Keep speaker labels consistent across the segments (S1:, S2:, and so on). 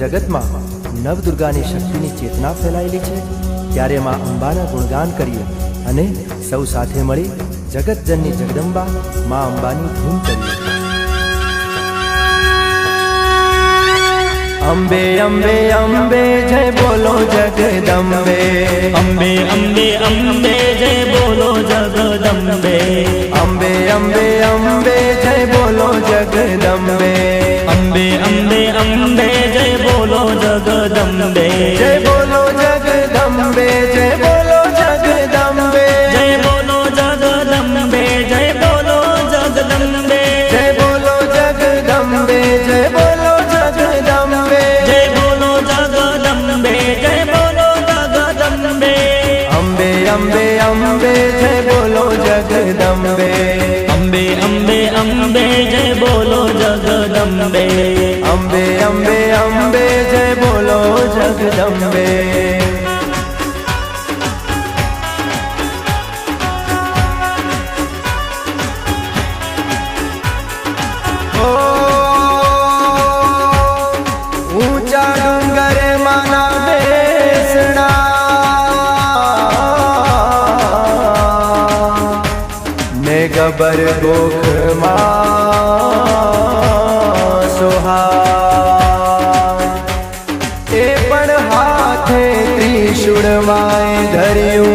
S1: જગતમાં નવદુર્ગાની શક્તિની ચેતના ફેલાયેલી છે ત્યારે માં અંબાના ગુણગાન કરીએ અને સૌ સાથે મળી જગતજનની જગદંબા માં અંબાની ધૂમ કરીએ. અંબે અંબે અંબે જય બોલો જગદંબે.
S2: અંબે અંબે અંબે જય બોલો જગદંબે.
S1: અંબે અંબે અંબે જય બોલો જગદંબે.
S2: અંબે અંબે અંબે
S1: जगदम्बे जय बोलो जगदम्बे
S2: जय बोलो जगदम्बे जय बोलो जगदम्बे
S1: जय बोलो जगदम्बे जय बोलो जगदम्बे
S2: जय बोलो जगदम्बे जय बोलो जगदम्बे
S1: जय बोलो जगदम्बे अम्बे अम्बे अम्बे
S2: जय बोलो जगदम्बे अम्बे अम्बे अम्बे
S1: जय बोलो जगदम्बे अम्बे अम्बे अम्बे ઓ ઊંચા ડુંગરે માના બેસણા. ને ગબર ગોખમાં चुड़वाए धरू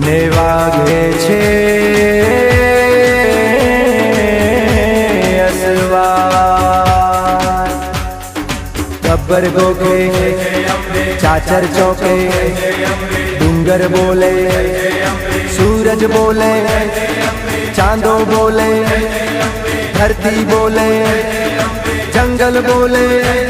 S1: ने वागे छे गब्बर चाचर चौके डूंगर बोले सूरज बोले चांदो बोले धरती बोले, जंगल बोले